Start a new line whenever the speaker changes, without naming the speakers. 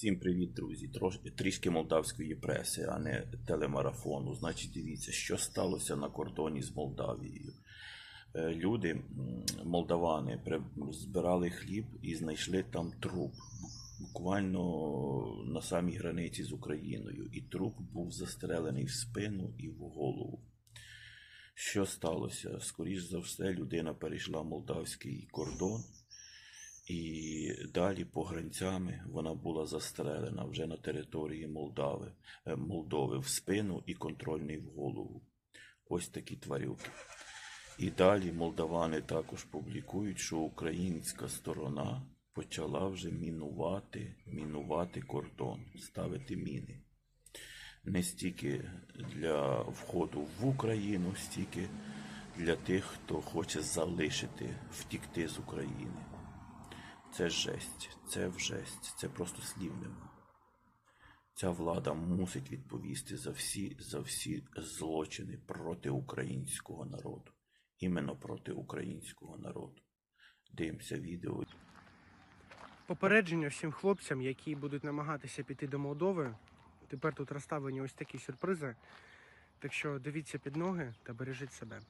Всім привіт, друзі. Трош, трішки молдавської преси, а не телемарафону. Значить, дивіться, що сталося на кордоні з Молдавією. Е, Люди, молдавани, збирали хліб і знайшли там труп. Буквально на самій границі з Україною. І труп був застрелений в спину і в голову. Що сталося? Скоріш за все, людина перейшла молдавський кордон. І далі погранцями вона була застрелена вже на території Молдави, е, Молдови в спину і контрольний в голову. Ось такі тварюки. І далі молдавани також публікують, що українська сторона почала вже мінувати, мінувати кордон, ставити міни. Не стільки для входу в Україну, стільки для тих, хто хоче залишити, втікти з України. Це жесть, це в жесть, це просто слів нема. Ця влада мусить відповісти за всі, за всі злочини проти українського народу. Іменно проти українського народу. Дивимося відео.
Попередження всім хлопцям, які будуть намагатися піти до Молдови. Тепер тут розставлені ось такі сюрпризи. Так що дивіться під ноги та бережіть себе.